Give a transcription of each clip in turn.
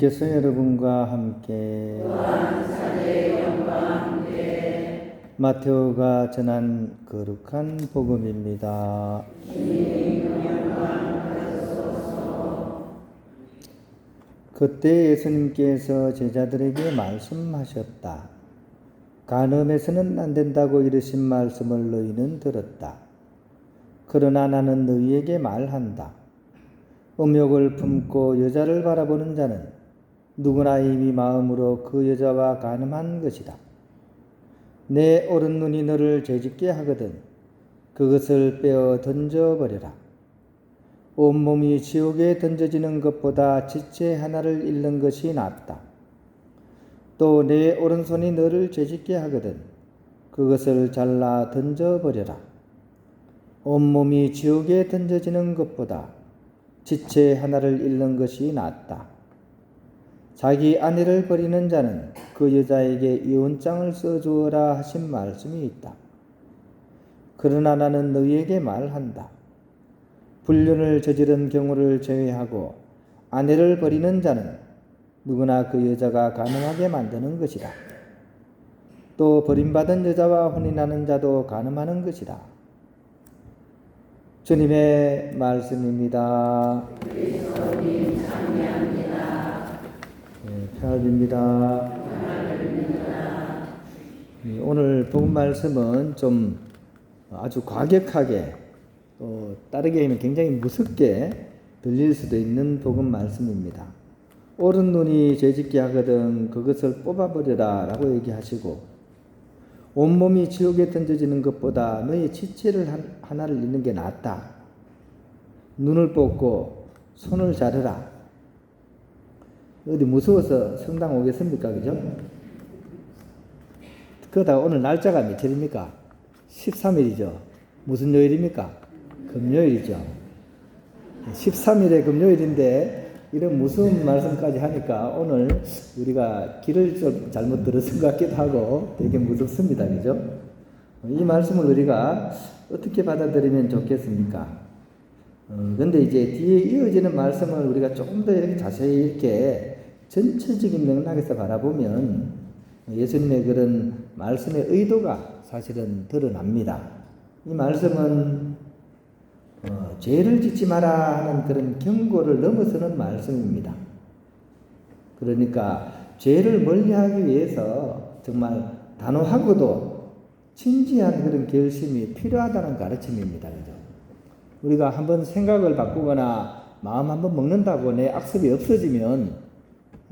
주님께서 여러분과 함께 마테오가 전한 거룩한 복음입니다. 그때 예수님께서 제자들에게 말씀하셨다. 간음해서는 안 된다고 이르신 말씀을 너희는 들었다. 그러나 나는 너희에게 말한다. 음욕을 품고 여자를 바라보는 자는 누구나 이미 마음으로 그 여자와 간음한 것이다. 내 오른 눈이 너를 죄짓게 하거든 그것을 빼어 던져버려라. 온몸이 지옥에 던져지는 것보다 지체 하나를 잃는 것이 낫다. 또 내 오른손이 너를 죄짓게 하거든 그것을 잘라 던져버려라. 온몸이 지옥에 던져지는 것보다 지체 하나를 잃는 것이 낫다. 자기 아내를 버리는 자는 그 여자에게 이혼장을 써주어라 하신 말씀이 있다. 그러나 나는 너희에게 말한다. 불륜을 저지른 경우를 제외하고 아내를 버리는 자는 누구나 그 여자가 가능하게 만드는 것이다. 또 버림받은 여자와 혼인하는 자도 가늠하는 것이다. 주님의 말씀입니다. 네, 편합입니다. 네, 오늘 본 말씀은 좀 아주 과격하게 또 따르기에는 굉장히 무섭게 들릴 수도 있는 복음 말씀입니다. 옳은 눈이 죄짓게 하거든 그것을 뽑아버려라 라고 얘기하시고 온몸이 지옥에 던져지는 것보다 너의 지체를 하나를 잃는 게 낫다. 눈을 뽑고 손을 자르라. 어디 무서워서 성당 오겠습니까? 그죠? 그러다 오늘 날짜가 며칠입니까? 13일이죠. 무슨 요일입니까? 금요일이죠. 13일에 금요일인데 이런 무서운 말씀까지 하니까 오늘 우리가 길을 좀 잘못 들었은 것 같기도 하고 되게 무섭습니다. 그죠? 이 말씀을 우리가 어떻게 받아들이면 좋겠습니까? 어, 근데 이제 뒤에 이어지는 말씀을 우리가 조금 더 이렇게 자세히 이렇게 전체적인 맥락에서 바라보면 예수님의 그런 말씀의 의도가 사실은 드러납니다. 이 말씀은 어, 죄를 짓지 마라 하는 그런 경고를 넘어서는 말씀입니다. 그러니까 죄를 멀리하기 위해서 정말 단호하고도 진지한 그런 결심이 필요하다는 가르침입니다. 그죠? 우리가 한번 생각을 바꾸거나 마음 한번 먹는다고 내 악습이 없어지면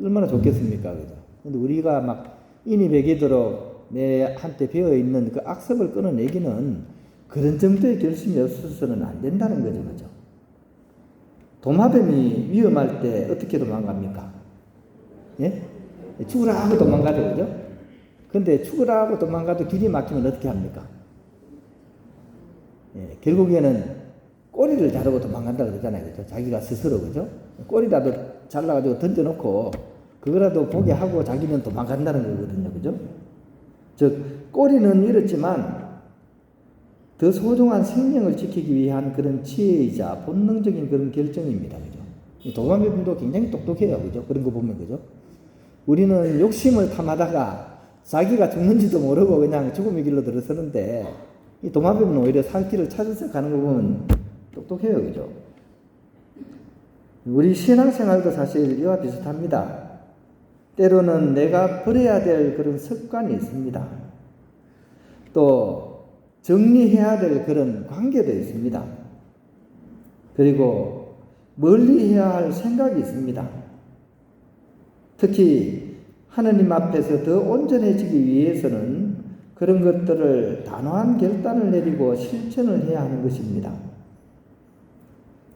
얼마나 좋겠습니까? 그죠? 근데 우리가 막 인이 배기도록 내 한테 배어 있는 그 악습을 끊어내기는 그런 정도의 결심이 없어서는 안 된다는 거죠. 그죠? 도마뱀이 위험할 때 어떻게 도망갑니까? 예? 죽으라 하고 도망가죠. 그죠? 근데 죽으라 하고 도망가도 길이 막히면 어떻게 합니까? 예, 결국에는 꼬리를 자르고 도망간다 그러잖아요. 그죠? 자기가 스스로, 그죠? 꼬리라도 잘라가지고 던져놓고 그거라도 보게 하고 자기는 도망간다는 거거든요. 그죠? 즉, 꼬리는 잃었지만 더 소중한 생명을 지키기 위한 그런 지혜이자 본능적인 그런 결정입니다. 그죠? 이 도마뱀도 굉장히 똑똑해요. 그죠? 그런 거 보면, 그죠? 우리는 욕심을 탐하다가 자기가 죽는지도 모르고 그냥 죽음의 길로 들어서는데 이 도마뱀은 오히려 살 길을 찾아서 가는 거 보면 똑똑해요. 그죠? 우리 신앙생활도 사실 이와 비슷합니다. 때로는 내가 버려야 될 그런 습관이 있습니다. 또 정리해야 될 그런 관계도 있습니다. 그리고 멀리 해야 할 생각이 있습니다. 특히 하나님 앞에서 더 온전해지기 위해서는 그런 것들을 단호한 결단을 내리고 실천을 해야 하는 것입니다.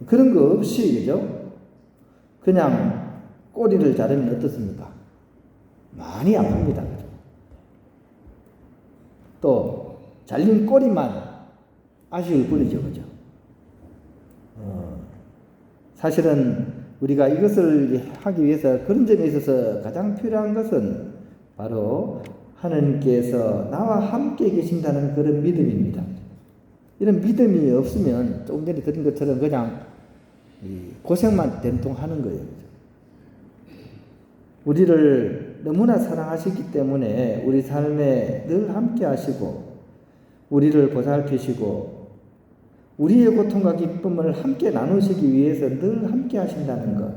그런 거 없이, 그죠? 그냥 꼬리를 자르면 어떻습니까? 많이 아픕니다. 또, 잘린 꼬리만 아쉬울 뿐이죠. 그죠? 어, 사실은 우리가 이것을 하기 위해서 그런 점에 있어서 가장 필요한 것은 바로 하나님께서 나와 함께 계신다는 그런 믿음입니다. 이런 믿음이 없으면 조금 전에 들은 것처럼 그냥 고생만 된통 하는 거예요. 우리를 너무나 사랑하시기 때문에 우리 삶에 늘 함께 하시고 우리를 보살피시고 우리의 고통과 기쁨을 함께 나누시기 위해서 늘 함께 하신다는 것.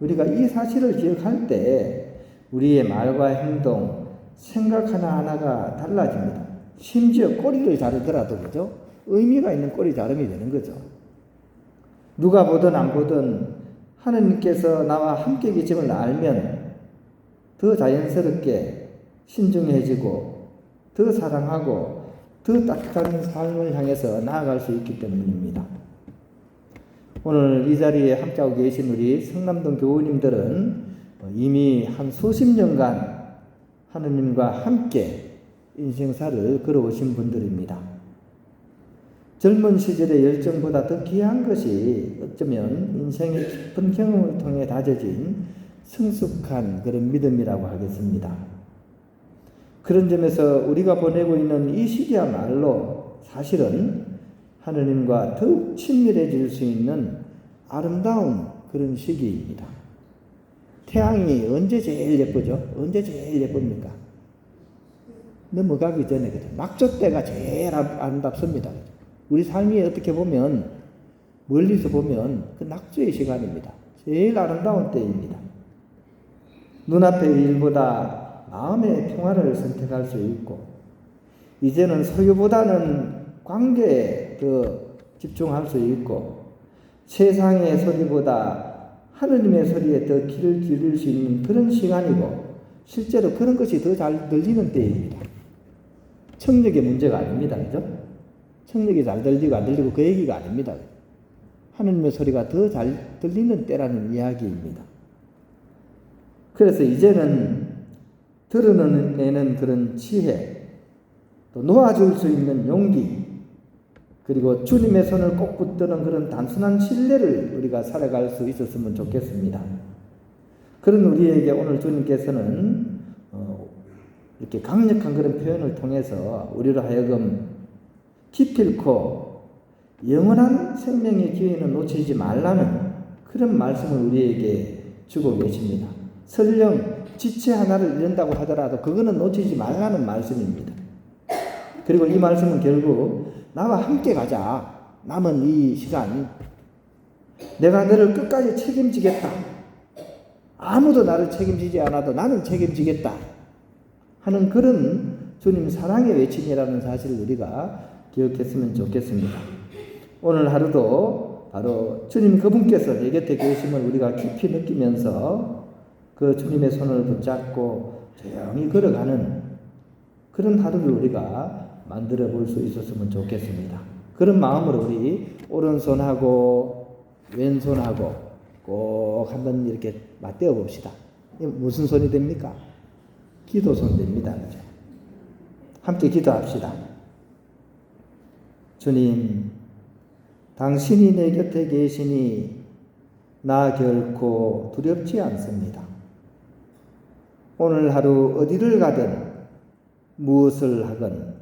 우리가 이 사실을 기억할 때 우리의 말과 행동, 생각 하나하나가 달라집니다. 심지어 꼬리를 자르더라도 그죠? 의미가 있는 꼬리 자름이 되는 거죠. 누가 보든 안 보든 하느님께서 나와 함께 계심을 알면 더 자연스럽게 신중해지고 더 사랑하고 더 따뜻한 삶을 향해서 나아갈 수 있기 때문입니다. 오늘 이 자리에 함께하고 계신 우리 성남동 교우님들은 이미 한 수십 년간 하느님과 함께 인생사를 걸어오신 분들입니다. 젊은 시절의 열정보다 더 귀한 것이 어쩌면 인생의 깊은 경험을 통해 다져진 성숙한 그런 믿음이라고 하겠습니다. 그런 점에서 우리가 보내고 있는 이 시기야말로 사실은 하느님과 더욱 친밀해질 수 있는 아름다운 그런 시기입니다. 태양이 언제 제일 예쁘죠? 언제 제일 예쁩니까? 넘어가기 전에 그죠? 낙조 때가 제일 아름답습니다. 우리 삶이 어떻게 보면 멀리서 보면 그 낙조의 시간입니다. 제일 아름다운 때입니다. 눈앞의 일보다 마음의 평화를 선택할 수 있고 이제는 소유보다는 관계에 더 집중할 수 있고 세상의 소리보다 하느님의 소리에 더 귀를 기울일 수 있는 그런 시간이고 실제로 그런 것이 더 잘 들리는 때입니다. 청력의 문제가 아닙니다. 그죠? 청력이 잘 들리고 안 들리고 그 얘기가 아닙니다. 하느님의 소리가 더 잘 들리는 때라는 이야기입니다. 그래서 이제는 드러내는 그런 지혜, 또 놓아줄 수 있는 용기, 그리고 주님의 손을 꼭 붙드는 그런 단순한 신뢰를 우리가 살아갈 수 있었으면 좋겠습니다. 그런 우리에게 오늘 주님께서는 어, 이렇게 강력한 그런 표현을 통해서 우리로 하여금 기필코 영원한 생명의 기회는 놓치지 말라는 그런 말씀을 우리에게 주고 계십니다. 설령 지체 하나를 잃는다고 하더라도 그거는 놓치지 말라는 말씀입니다. 그리고 이 말씀은 결국 나와 함께 가자. 남은 이 시간. 내가 너를 끝까지 책임지겠다. 아무도 나를 책임지지 않아도 나는 책임지겠다. 하는 그런 주님 사랑의 외침이라는 사실을 우리가 기억했으면 좋겠습니다. 오늘 하루도 바로 주님 그분께서 내 곁에 계심을 우리가 깊이 느끼면서 그 주님의 손을 붙잡고 조용히 걸어가는 그런 하루를 우리가 만들어 볼 수 있었으면 좋겠습니다. 그런 마음으로 우리 오른손하고 왼손하고 꼭 한번 이렇게 맞대어 봅시다. 무슨 손이 됩니까? 기도손 됩니다. 그죠? 함께 기도합시다. 주님, 당신이 내 곁에 계시니 나 결코 두렵지 않습니다. 오늘 하루 어디를 가든 무엇을 하건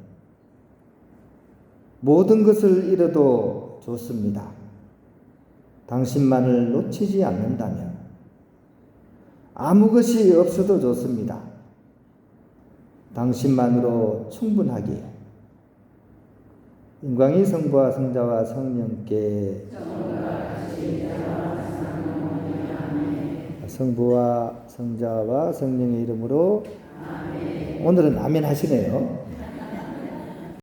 모든 것을 잃어도 좋습니다. 당신만을 놓치지 않는다면 아무 것이 없어도 좋습니다. 당신만으로 충분하기에 인광이 성부와 성자와 성령께 성부와 성자와 성령의 이름으로 오늘은 아멘 하시네요.